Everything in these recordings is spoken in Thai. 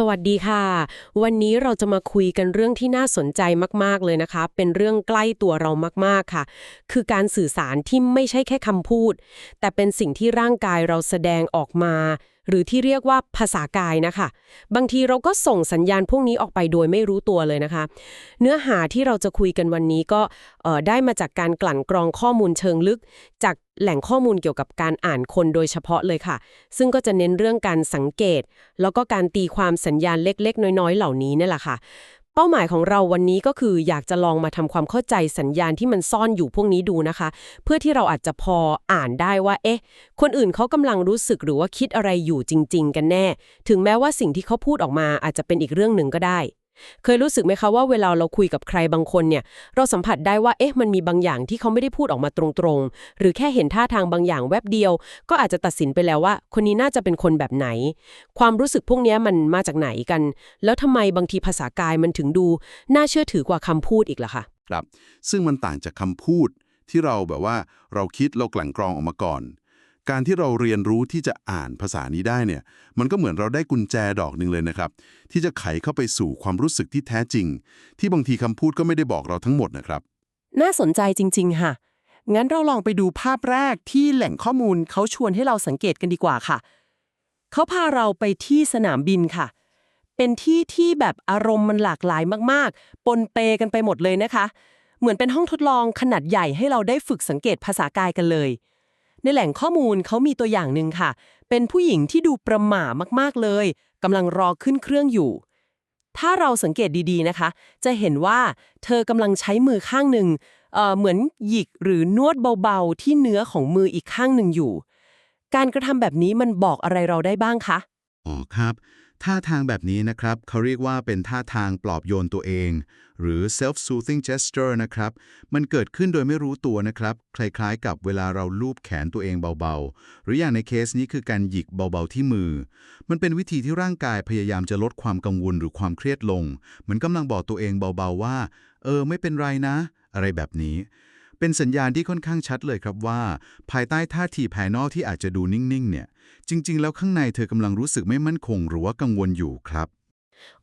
สวัสดีค่ะ วันนี้เราจะมาคุยกันเรื่องที่น่าสนใจมาก ๆ เลยนะคะ เป็นเรื่องใกล้ตัวเรามาก ๆ ค่ะ คือการสื่อสารที่ไม่ใช่แค่คำพูด แต่เป็นสิ่งที่ร่างกายเราแสดงออกมา หรือที่เรียกว่าภาษากายนะคะ บางทีเราก็ส่งสัญญาณพวกนี้ออกไปโดยไม่รู้ตัวเลยนะคะ เนื้อหาที่เราจะคุยกันวันนี้ก็ได้มาจากการกลั่นกรองข้อมูลเชิงลึก จากแหล่งข้อมูลเกี่ยวกับการอ่านคนโดยเฉพาะเลยค่ะ ซึ่งก็จะเน้นเรื่องการสังเกต แล้วก็การตีความสัญญาณเล็ก ๆ น้อยๆ เหล่านี้นี่แหละค่ะ เป้าหมายของเราวันนี้ก็คืออยากจะลองมาทำความเข้าใจสัญญาณที่มันซ่อนอยู่พวกนี้ดูนะคะ เพื่อที่เราอาจจะพออ่านได้ว่า เอ๊ะ คนอื่นเขากำลังรู้สึกหรือว่าคิดอะไรอยู่จริง ๆ กันแน่ ถึงแม้ว่าสิ่งที่เขาพูดออกมาอาจจะเป็นอีกเรื่องหนึ่งก็ได้ เคยรู้สึกไหมคะว่าเวลาเราคุยกับใครบางคนเนี่ย เราสัมผัสได้ว่าเอ๊ะมันมีบางอย่างที่เขาไม่ได้พูดออกมาตรงๆ หรือแค่เห็นท่าทางบางอย่างแวบเดียว ก็อาจจะตัดสินไปแล้วว่า คนนี้น่าจะเป็นคนแบบไหน ความรู้สึกพวกนี้มันมาจากไหนกัน แล้วทำไมบางทีภาษากายมันถึงดู น่าเชื่อถือกว่าคำพูดอีกล่ะคะครับ ซึ่งมันต่างจากคำพูดที่เราแบบว่าเราคิดเรากลั่นกรองออกมาก่อน การที่เราเรียนรู้ที่จะอ่านภาษานี้ได้เนี่ย มันก็เหมือนเราได้กุญแจดอกหนึ่งเลยนะครับ ที่จะไขเข้าไปสู่ความรู้สึกที่แท้จริง ที่บางทีคำพูดก็ไม่ได้บอกเราทั้งหมดนะครับ น่าสนใจจริง ๆ ค่ะ งั้นเราลองไปดูภาพแรกที่แหล่งข้อมูลเขาชวนให้เราสังเกตกันดีกว่าค่ะ เขาพาเราไปที่สนามบินค่ะ เป็นที่ที่แบบอารมณ์มันหลากหลายมากๆ ปนเปกันไปหมดเลยนะคะ เหมือนเป็นห้องทดลองขนาดใหญ่ให้เราได้ฝึกสังเกตภาษากายกันเลย ในแหล่งข้อมูลเขามีตัวอย่างหนึ่งค่ะ เป็นผู้หญิงที่ดูประหม่ามากๆเลยกำลังรอขึ้นเครื่องอยู่ ถ้าเราสังเกตดีๆนะคะ จะเห็นว่าเธอกำลังใช้มือข้างหนึ่งเอ่อเหมือนหยิกหรือนวดเบาๆ ที่เนื้อของมืออีกข้างหนึ่งอยู่ การกระทำแบบนี้มันบอกอะไรเราได้บ้างคะอ๋อครับ ท่าทางแบบนี้นะครับเขาเรียกว่าเป็นท่าทางปลอบโยนตัวเอง หรือ self-soothing gesture นะครับ มันเกิดขึ้นโดยไม่รู้ตัวนะครับ คล้ายๆ กับเวลาเราลูบแขนตัวเองเบาๆ หรืออย่างในเคสนี้คือการหยิกเบาๆที่มือ มันเป็นวิธีที่ร่างกายพยายามจะลดความกังวลหรือความเครียดลง เหมือนกำลังบอกตัวเองเบาๆว่า เออ ไม่เป็นไรนะ อะไรแบบนี้ เป็นสัญญาณที่ค่อนข้างชัดเลยครับว่า ภายใต้ท่าทีภายนอกที่อาจจะดูนิ่งๆ เนี่ย จริง ๆ แล้วข้างในเธอกำลังรู้สึกไม่มั่นคงหรือว่ากังวลอยู่ครับ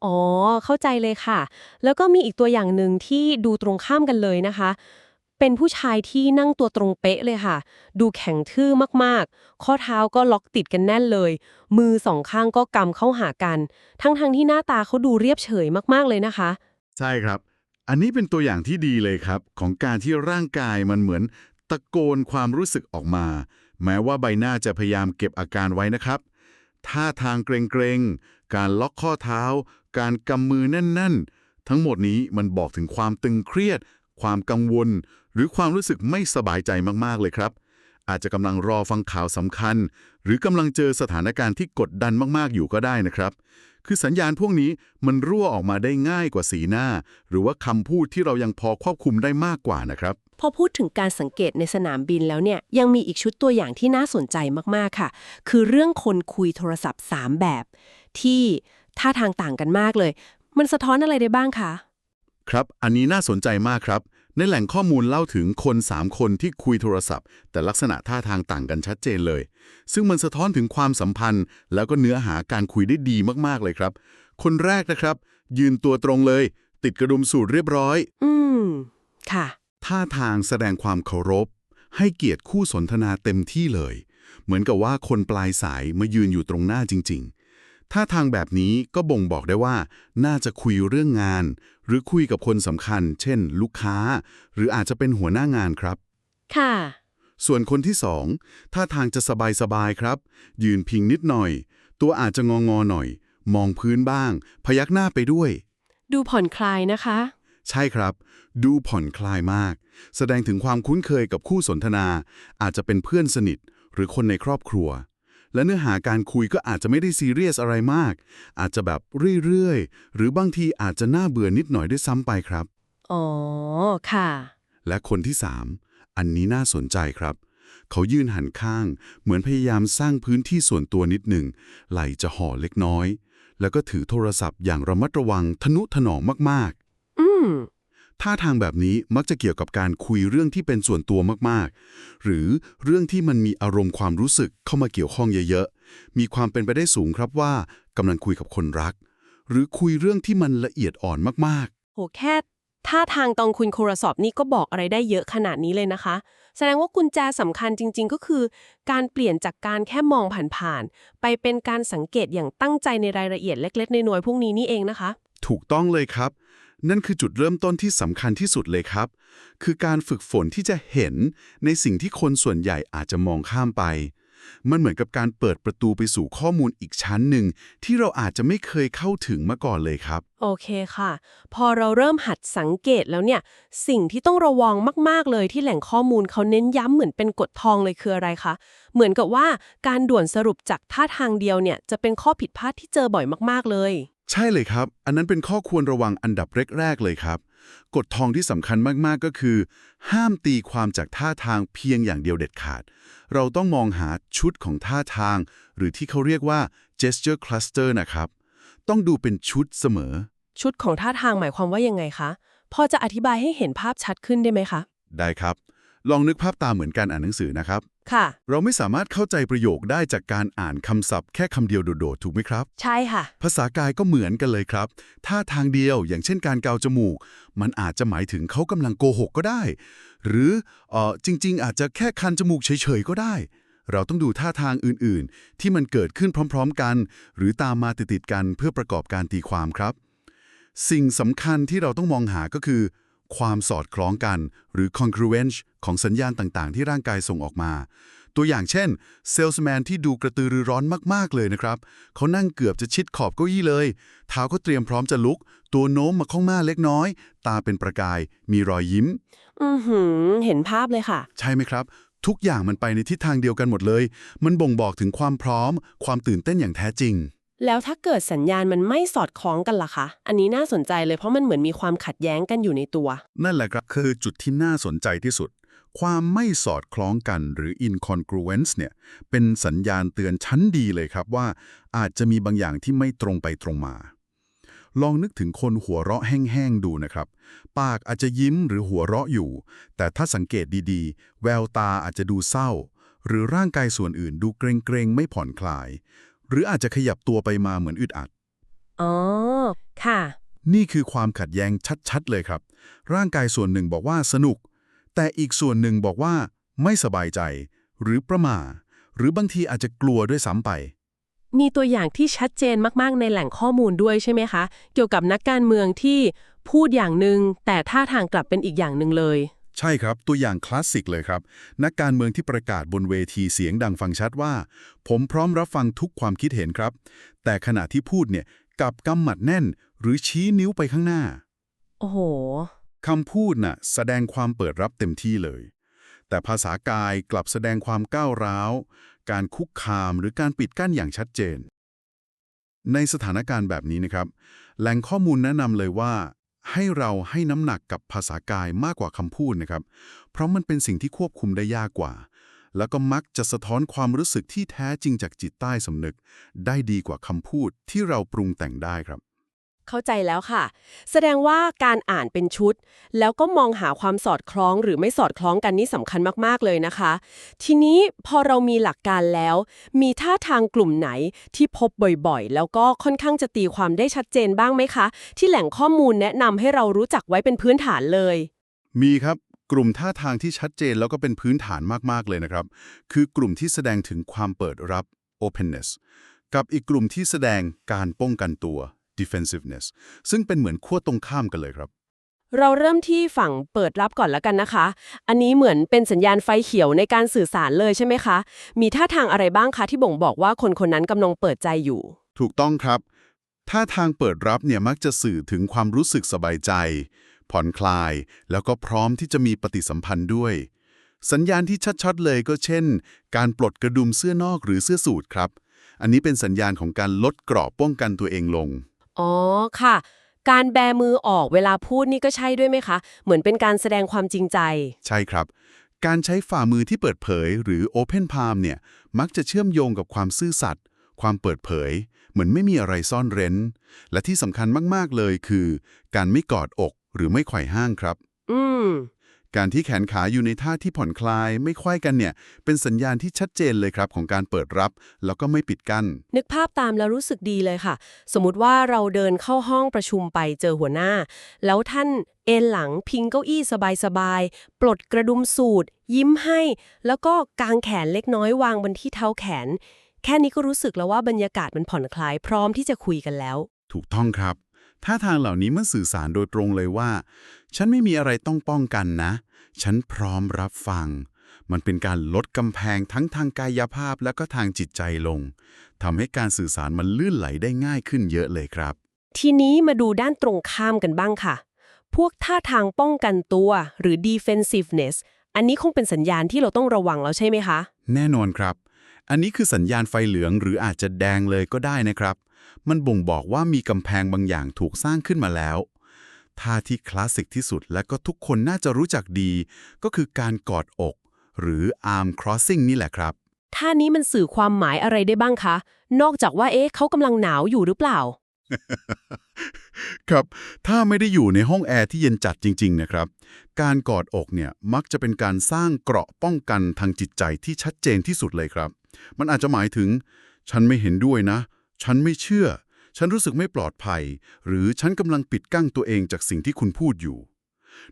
อ๋อ เข้าใจเลยค่ะ แล้วก็มีอีกตัวอย่างหนึ่งที่ดูตรงข้ามกันเลยนะคะ เป็นผู้ชายที่นั่งตัวตรงเป๊ะเลยค่ะ ดูแข็งทื่อมากๆ ข้อเท้าก็ล็อกติดกันแน่นเลย มือสองข้างก็กำเข้าหากัน ทั้งๆที่หน้าตาเขาดูเรียบเฉยมากๆเลยนะคะ ใช่ครับ อันนี้เป็นตัวอย่างที่ดีเลยครับ ของการที่ร่างกายมันเหมือนตะโกนความรู้สึกออกมา แม้ว่าใบหน้าจะพยายามเก็บอาการไว้นะครับ ท่าทางเกรงๆ การล็อกข้อเท้า การกำมือแน่น ๆ ทั้งหมดนี้มันบอกถึงความตึงเครียด ความกังวล หรือความรู้สึกไม่สบายใจมากๆเลยครับ อาจจะกำลังรอฟังข่าวสำคัญ หรือกำลังเจอสถานการณ์ที่กดดันมาก ๆ อยู่ก็ได้นะครับ คือสัญญาณพวกนี้มันรั่วออกมาได้ง่ายกว่าสีหน้า หรือว่าคำพูดที่เรายังพอควบคุมได้มากกว่านะครับ พอพูดถึงการสังเกตในสนามบินแล้วเนี่ยยังมีอีกชุดตัวอย่างที่น่าสนใจมาก ๆ ค่ะ คือเรื่องคนคุยโทรศัพท์ 3 แบบ ที่ท่าทางต่างกันมากเลย มันสะท้อนอะไรได้บ้างคะ ครับ อันนี้น่าสนใจมากครับ ในแหล่งข้อมูลเล่าถึงคน 3 คนที่คุยโทรศัพท์ แต่ลักษณะท่าทางต่างกันชัดเจนเลย ซึ่งมันสะท้อนถึงความสัมพันธ์ แล้วก็เนื้อหาการคุยได้ดีมากๆเลยครับ คนแรกนะครับ ยืนตัวตรงเลย ติดกระดุมสูทเรียบร้อย อืม ค่ะ ท่าทางแสดงความเคารพ ให้เกียรติคู่สนทนาเต็มที่เลย เหมือนกับว่าคนปลายสายมายืนอยู่ตรงหน้าจริงๆ ท่าทางแบบนี้ก็บ่งบอกได้ว่า น่าจะคุยเรื่องงาน หรือคุยกับคนสำคัญ เช่น ลูกค้า หรืออาจจะเป็นหัวหน้างานครับ ค่ะ ส่วนคนที่สองท่าทางจะสบายๆครับ ยืนพิงนิดหน่อย ตัวอาจจะงองอๆหน่อย มองพื้นบ้าง พยักหน้าไปด้วย ดูผ่อนคลายนะคะ ใช่ครับ ดูผ่อนคลายมาก แสดงถึงความคุ้นเคยกับคู่สนทนา อาจจะเป็นเพื่อนสนิท หรือคนในครอบครัว และเนื้อหาการคุยก็อาจจะไม่ได้ซีเรียสอะไรมาก อาจจะแบบเรื่อยๆ หรือบางทีอาจจะน่าเบื่อนิดหน่อยด้วยซ้ำไปครับ อ๋อ ค่ะ และคนที่ 3 อันนี้น่าสนใจครับ เขายืนหันข้าง เหมือนพยายามสร้างพื้นที่ส่วนตัวนิดหนึ่ง ไหลจะห่อเล็กน้อย แล้วก็ถือโทรศัพท์อย่างระมัดระวังทนุถนอมมาก ๆ อืม ท่าทางแบบนี้มักจะเกี่ยวกับการคุยเรื่องที่เป็นส่วนตัวมากๆ หรือเรื่องที่มันมีอารมณ์ความรู้สึกเข้ามาเกี่ยวข้องเยอะๆ มีความเป็นไปได้สูงครับว่ากำลังคุยกับคนรัก หรือคุยเรื่องที่มันละเอียดอ่อนมากโหแค่ท่าทางตอนคุณโครสอบนี่ก็บอกอะไรได้เยอะขนาดนี้เลยนะคะ แสดงว่ากุญแจสำคัญจริง ๆ ก็คือ การเปลี่ยนจากการแค่มองผ่านๆไปเป็นการสังเกตอย่างตั้งใจในรายละเอียดเล็ก ๆ ในหน่วยๆพวกนี้นี่เองนะคะๆถูกต้องเลยครับ นั่นคือจุดเริ่มต้นที่สำคัญที่สุดเลยครับ คือการฝึกฝนที่จะเห็นในสิ่งที่คนส่วนใหญ่อาจจะมองข้ามไป มันเหมือนกับการเปิดประตูไปสู่ข้อมูลอีกชั้นหนึ่ง ที่เราอาจจะไม่เคยเข้าถึงมาก่อนเลยครับ โอเคค่ะ พอเราเริ่มหัดสังเกตแล้วเนี่ย สิ่งที่ต้องระวังมาก ๆ เลยที่แหล่งข้อมูลเขาเน้นย้ำเหมือนเป็นกฎทองเลยคืออะไรคะ เหมือนกับว่าการด่วนสรุปจากท่าทางเดียวเนี่ยจะเป็นข้อผิดพลาดที่เจอบ่อยมาก ๆ เลย ใช่เลยครับ อันนั้นเป็นข้อควรระวังอันดับแรก ๆ เลยครับ กฎทองที่สำคัญมากๆก็คือ ห้ามตีความจากท่าทางเพียงอย่างเดียวเด็ดขาด เราต้องมองหาชุดของท่าทาง หรือที่เขาเรียกว่า gesture cluster นะครับ ต้องดูเป็นชุดเสมอ ชุดของท่าทางหมายความว่ายังไงคะพอจะอธิบายให้เห็นภาพชัดขึ้นได้ไหมคะ ได้ครับ ลองนึกภาพตามเหมือนการอ่านหนังสือนะครับ ค่ะ เราไม่สามารถเข้าใจประโยคได้จากการอ่านคำศัพท์แค่คำเดียวโดดๆ ถูกไหมครับ ใช่ค่ะ ภาษากายก็เหมือนกันเลยครับท่าทางเดียวอย่างเช่นการเกาจมูก มันอาจจะหมายถึงเขากำลังโกหกก็ได้ หรือเออจริง ๆ อาจจะแค่คันจมูกเฉยๆก็ได้ เราต้องดูท่าทางอื่นๆ ที่มันเกิดขึ้นพร้อม ๆ กัน หรือตามมาติดๆกันเพื่อประกอบการตีความครับ สิ่งสำคัญที่เราต้องมองหาก็คือ ความสอดคล้องกัน หรือ congruence ของสัญญาณต่างๆ ที่ร่างกายส่งออกมา ตัวอย่างเช่น เซลส์แมนที่ดูกระตือรือร้อนมากๆเลยนะครับ เขานั่งเกือบจะชิดขอบเก้าอี้เลย เท้าก็เตรียมพร้อมจะลุก ตัวโน้มมาข้างหน้าเล็กน้อย ตาเป็นประกาย มีรอยยิ้ม อือหือ เห็นภาพเลยค่ะ ใช่ไหมครับ ทุกอย่างมันไปในทิศทางเดียวกันหมดเลย มันบ่งบอกถึงความพร้อม ความตื่นเต้นอย่างแท้จริงแล้วถ้าเกิดสัญญาณมันไม่สอดคล้องกันล่ะคะ อันนี้น่าสนใจเลยเพราะมันเหมือนมีความขัดแย้งกันอยู่ในตัว นั่นแหละครับคือจุดที่น่าสนใจที่สุด ความไม่สอดคล้องกันหรือ incongruence เนี่ยเป็นสัญญาณเตือนชั้นดีเลยครับว่า อาจจะมีบางอย่างที่ไม่ตรงไปตรงมา ลองนึกถึงคนหัวเราะแห้งๆดูนะครับ ปากอาจจะยิ้มหรือหัวเราะอยู่ แต่ถ้าสังเกตดีๆ แววตาอาจจะดูเศร้า หรือร่างกายส่วนอื่นดูเกรงๆไม่ผ่อนคลาย หรืออาจจะขยับตัวไปมาเหมือนอึดอัดอ๋อค่ะ นี่คือความขัดแย้งชัดๆเลยครับ ร่างกายส่วนหนึ่งบอกว่าสนุก แต่อีกส่วนหนึ่งบอกว่าไม่สบายใจ หรือประหมาหรือบางทีอาจจะกลัวด้วยซ้ำไป มีตัวอย่างที่ชัดเจนมากๆ ในแหล่งข้อมูลด้วยใช่ไหมคะ เกี่ยวกับนักการเมืองที่พูดอย่างหนึ่งแต่ท่าทางกลับเป็นอีกอย่างหนึ่งเลย ใช่ครับตัวอย่างคลาสสิกเลยครับ นักการเมืองที่ประกาศบนเวทีเสียงดังฟังชัดว่า ผมพร้อมรับฟังทุกความคิดเห็นครับ แต่ขณะที่พูดเนี่ยกลับกำหมัดแน่น หรือชี้นิ้วไปข้างหน้า โอ้โห คำพูดน่ะแสดงความเปิดรับเต็มที่เลย แต่ภาษากายกลับแสดงความก้าวร้าว การคุกคามหรือการปิดกั้นอย่างชัดเจน ในสถานการณ์แบบนี้นะครับ แหล่งข้อมูลแนะนำเลยว่า ให้เราให้น้ำหนักกับภาษากายมากกว่าคำพูดนะครับ เพราะมันเป็นสิ่งที่ควบคุมได้ยากกว่า แล้วก็มักจะสะท้อนความรู้สึกที่แท้จริงจากจิตใต้สำนึก ได้ดีกว่าคำพูดที่เราปรุงแต่งได้ครับ เข้าใจแล้วค่ะ แสดงว่าการอ่านเป็นชุด แล้วก็มองหาความสอดคล้องหรือไม่สอดคล้องกันนี่สำคัญมากๆเลยนะคะ ทีนี้พอเรามีหลักการแล้ว มีท่าทางกลุ่มไหนที่พบบ่อยๆ แล้วก็ค่อนข้างจะตีความได้ชัดเจนบ้างไหมคะ ที่แหล่งข้อมูลแนะนำให้เรารู้จักไว้เป็นพื้นฐานเลย มีครับกลุ่มท่าทางที่ชัดเจนแล้วก็เป็นพื้นฐานมากๆเลยนะครับ คือกลุ่มที่แสดงถึงความเปิดรับ openness กับอีกกลุ่มที่แสดงการป้องกันตัว defensiveness ซึ่งเป็นเหมือนขั้วตรงข้ามกันเลยครับ เราเริ่มที่ฝั่งเปิดรับก่อนแล้วกันนะคะ อันนี้เหมือนเป็นสัญญาณไฟเขียวในการสื่อสารเลยใช่ไหมคะ มีท่าทางอะไรบ้างคะที่บ่งบอกว่าคนคนนั้นกำลังเปิดใจอยู่ ถูกต้องครับ ท่าทางเปิดรับเนี่ยมักจะสื่อถึงความรู้สึกสบายใจ ผ่อนคลาย แล้วก็พร้อมที่จะมีปฏิสัมพันธ์ด้วย สัญญาณที่ชัดๆเลยก็เช่น การปลดกระดุมเสื้อนอกหรือเสื้อสูทครับ อันนี้เป็นสัญญาณของการลดเกราะป้องกันตัวเองลง อ๋อค่ะ การแบมือออกเวลาพูดนี่ก็ใช่ด้วยไหมคะ เหมือนเป็นการแสดงความจริงใจ ใช่ครับ การใช้ฝ่ามือที่เปิดเผย หรือ Open Palm เนี่ย มักจะเชื่อมโยงกับความซื่อสัตย์ ความเปิดเผย เหมือนไม่มีอะไรซ่อนเร้น และที่สำคัญมาก ๆ เลยคือ การไม่กอดอกหรือไม่ไขว่ห้างครับ อืม การที่แขนขาอยู่ในท่าที่ผ่อนคลายไม่ควายกันเนี่ย เป็นสัญญาณที่ชัดเจนเลยครับของการเปิดรับ แล้วก็ไม่ปิดกั้น นึกภาพตามแล้วรู้สึกดีเลยค่ะ สมมติว่าเราเดินเข้าห้องประชุมไปเจอหัวหน้า แล้วท่านเอนหลังพิงเก้าอี้สบายๆ ปลดกระดุมสูทยิ้มให้ แล้วก็กางแขนเล็กน้อยวางบนที่เท้าแขน แค่นี้ก็รู้สึกแล้วว่าบรรยากาศมันผ่อนคลายพร้อมที่จะคุยกันแล้ว ถูกต้องครับ ท่าทางเหล่านี้มันสื่อสารโดยตรงเลยว่า ฉันไม่มีอะไรต้องป้องกันนะ ฉันพร้อมรับฟัง มันเป็นการลดกำแพงทั้งทางกายภาพและก็ทางจิตใจลงทำให้การสื่อสารมันลื่นไหลได้ง่ายขึ้นเยอะเลยครับ ทีนี้มาดูด้านตรงข้ามกันบ้างค่ะ พวกท่าทางป้องกันตัวหรือ defensiveness อันนี้คงเป็นสัญญาณที่เราต้องระวังแล้วใช่ไหมคะ แน่นอนครับ อันนี้คือสัญญาณไฟเหลืองหรืออาจจะแดงเลยก็ได้นะครับ มันบ่งบอกว่ามีกำแพงบางอย่างถูกสร้างขึ้นมาแล้วท่าที่คลาสสิกที่สุดและก็ทุกคนน่าจะรู้จักดี ก็คือการกอดอก หรือ arm crossing นี่แหละครับ ท่านี้มันสื่อความหมายอะไรได้บ้างคะ นอกจากว่าเอ๊ะเขากำลังหนาวอยู่หรือเปล่า ครับถ้าไม่ได้อยู่ในห้องแอร์ที่เย็นจัดจริง ๆ นะครับ การกอดอกเนี่ยมักจะเป็นการสร้างเกราะป้องกันทางจิตใจที่ชัดเจนที่สุดเลยครับ มันอาจจะหมายถึง ฉันไม่เห็นด้วยนะ ฉันไม่เชื่อ ฉันรู้สึกไม่ปลอดภัย หรือฉันกำลังปิดกั้งตัวเองจากสิ่งที่คุณพูดอยู่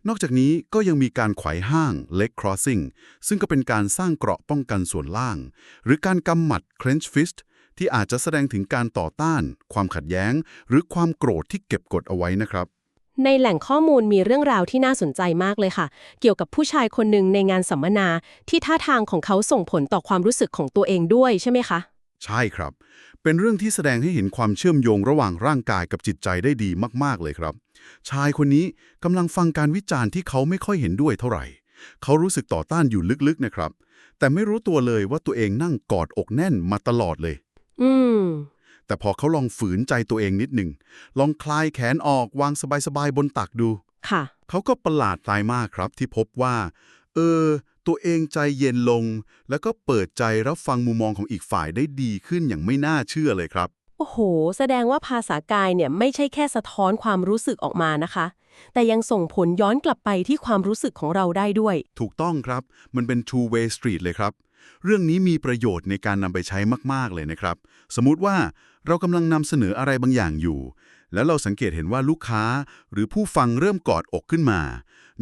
นอกจากนี้ก็ยังมีการไขว่ห้าง leg crossing ซึ่งก็เป็นการสร้างเกราะป้องกันส่วนล่าง หรือการกำหมัด clench fist ที่อาจจะแสดงถึงการต่อต้าน ความขัดแย้ง หรือความโกรธที่เก็บกดเอาไว้นะครับในแหล่งข้อมูลมีเรื่องราวที่น่าสนใจมากเลยค่ะ เกี่ยวกับผู้ชายคนหนึ่งในงานสัมมนาที่ท่าทางของเขาส่งผลต่อความรู้สึกของตัวเองด้วยใช่ไหมคะ ใช่ครับ เป็นเรื่องที่แสดงให้เห็นความเชื่อมโยงระหว่างร่างกายกับจิตใจได้ดีมากๆเลยครับ ชายคนนี้กำลังฟังการวิจารณ์ที่เขาไม่ค่อยเห็นด้วยเท่าไหร่ เขารู้สึกต่อต้านอยู่ลึกๆนะครับ แต่ไม่รู้ตัวเลยว่าตัวเองนั่งกอดอกแน่นมาตลอดเลย อืม แต่พอเขาลองฝืนใจตัวเองนิดหนึ่ง ลองคลายแขนออกวางสบายๆบนตักดู ค่ะ เขาก็ประหลาดใจมากครับที่พบว่า เออ ตัวเองใจเย็นลง แล้วก็เปิดใจรับฟังมุมมองของอีกฝ่ายได้ดีขึ้นอย่างไม่น่าเชื่อเลยครับ โอ้โห แสดงว่าภาษากายเนี่ยไม่ใช่แค่สะท้อนความรู้สึกออกมานะคะ แต่ยังส่งผลย้อนกลับไปที่ความรู้สึกของเราได้ด้วย ถูกต้องครับ มันเป็น two way street เลยครับ เรื่องนี้มีประโยชน์ในการนำไปใช้มาก ๆ เลยนะครับ สมมุติว่าเรากำลังนำเสนออะไรบางอย่างอยู่ แล้วเราสังเกตเห็นว่าลูกค้าหรือผู้ฟังเริ่มกอดอกขึ้นมา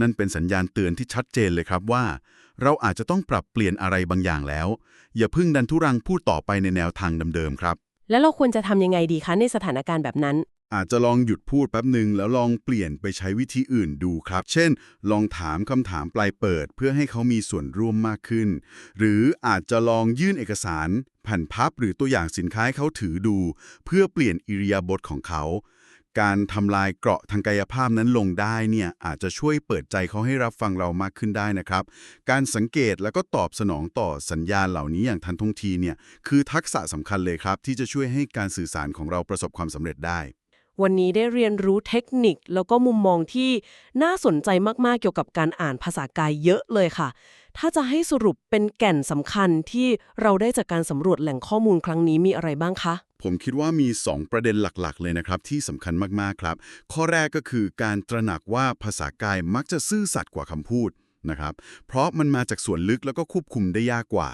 นั่นเป็นสัญญาณเตือนที่ชัดเจนเลยครับว่า เราอาจจะต้องปรับเปลี่ยนอะไรบางอย่างแล้ว อย่าเพิ่งดันทุรังพูดต่อไปในแนวทางเดิมๆครับ แล้วเราควรจะทำยังไงดีคะในสถานการณ์แบบนั้น อาจจะลองหยุดพูดแป๊บหนึ่งแล้วลองเปลี่ยนไปใช้วิธีอื่นดูครับ เช่น ลองถามคำถามปลายเปิด เพื่อให้เขามีส่วนร่วมมากขึ้น หรืออาจจะลองยื่นเอกสารแผ่นพับหรือตัวอย่างสินค้าให้เขาถือดู เพื่อเปลี่ยนอิริยาบถของเขา การทำลายเกราะทางกายภาพนั้นลงได้เนี่ยอาจจะช่วยเปิดใจเขาให้รับฟังเรามากขึ้นได้นะครับ การสังเกตแล้วก็ตอบสนองต่อสัญญาณเหล่านี้อย่างทันท่วงทีเนี่ยคือทักษะสำคัญเลยครับ ที่จะช่วยให้การสื่อสารของเราประสบความสำเร็จได้ วันนี้ได้เรียนรู้เทคนิคแล้วก็มุมมองที่น่าสนใจมากๆเกี่ยวกับการอ่านภาษากายเยอะเลยค่ะ ถ้าจะให้สรุปเป็นแก่นสำคัญที่เราได้จากการสำรวจแหล่งข้อมูลครั้งนี้มีอะไรบ้างคะ ผมคิดว่ามี 2 ประเด็นหลักๆ เลยนะครับ ที่สำคัญมากๆครับ ข้อแรกก็คือการตระหนักว่าภาษากายมักจะซื่อสัตย์กว่าคำพูดนะครับ เพราะมันมาจากส่วนลึกแล้วก็ควบคุมได้ยากกว่า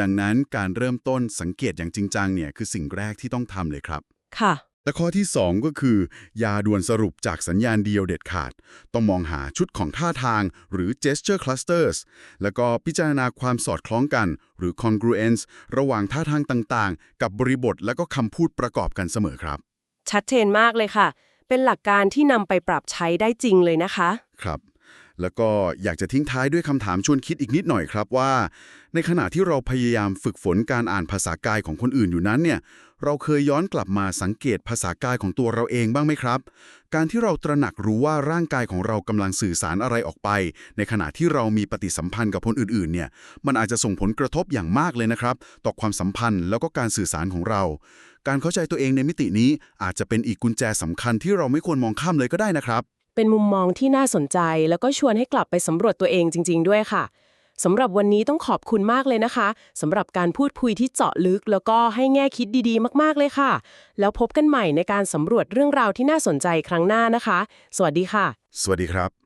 ดังนั้นการเริ่มต้นสังเกตอย่างจริงจังเนี่ยคือสิ่งแรกที่ต้องทำเลยครับ ค่ะ และข้อที่ 2 ก็คือ ยาด่วนสรุปจากสัญญาณเดียวเด็ดขาด ต้องมองหาชุดของท่าทางหรือ gesture clusters แล้วก็พิจารณาความสอดคล้องกัน หรือ congruence ระหว่างท่าทางต่างๆ กับบริบทและก็คำพูดประกอบกันเสมอครับ ชัดเจนมากเลยค่ะ เป็นหลักการที่นำไปปรับใช้ได้จริงเลยนะคะ ครับ แล้วก็อยากจะทิ้งท้ายด้วยคำถามชวนคิดอีกนิดหน่อยครับว่า ในขณะที่เราพยายามฝึกฝนการอ่านภาษากายของคนอื่นอยู่นั้นเนี่ย เราเคยย้อนกลับมาสังเกตภาษากายของตัวเราเองบ้างไหมครับ การที่เราตระหนักรู้ว่าร่างกายของเรากำลังสื่อสารอะไรออกไป ในขณะที่เรามีปฏิสัมพันธ์กับคนอื่นๆเนี่ย มันอาจจะส่งผลกระทบอย่างมากเลยนะครับ ต่อความสัมพันธ์แล้วก็การสื่อสารของเรา การเข้าใจตัวเองในมิตินี้อาจจะเป็นอีกกุญแจสำคัญที่เราไม่ควรมองข้ามเลยก็ได้นะครับ เป็นมุมมองที่น่าสนใจ แล้วก็ชวนให้กลับไปสำรวจตัวเองจริง ๆ ด้วยค่ะสำหรับวันนี้ต้องขอบคุณมากเลยนะคะสำหรับการพูดคุยที่เจาะลึก แล้วก็ให้แง่คิดดีๆ มากๆเลยค่ะ แล้วพบกันใหม่ในการสำรวจเรื่องราวที่น่าสนใจครั้งหน้านะคะ สวัสดีค่ะ สวัสดีครับ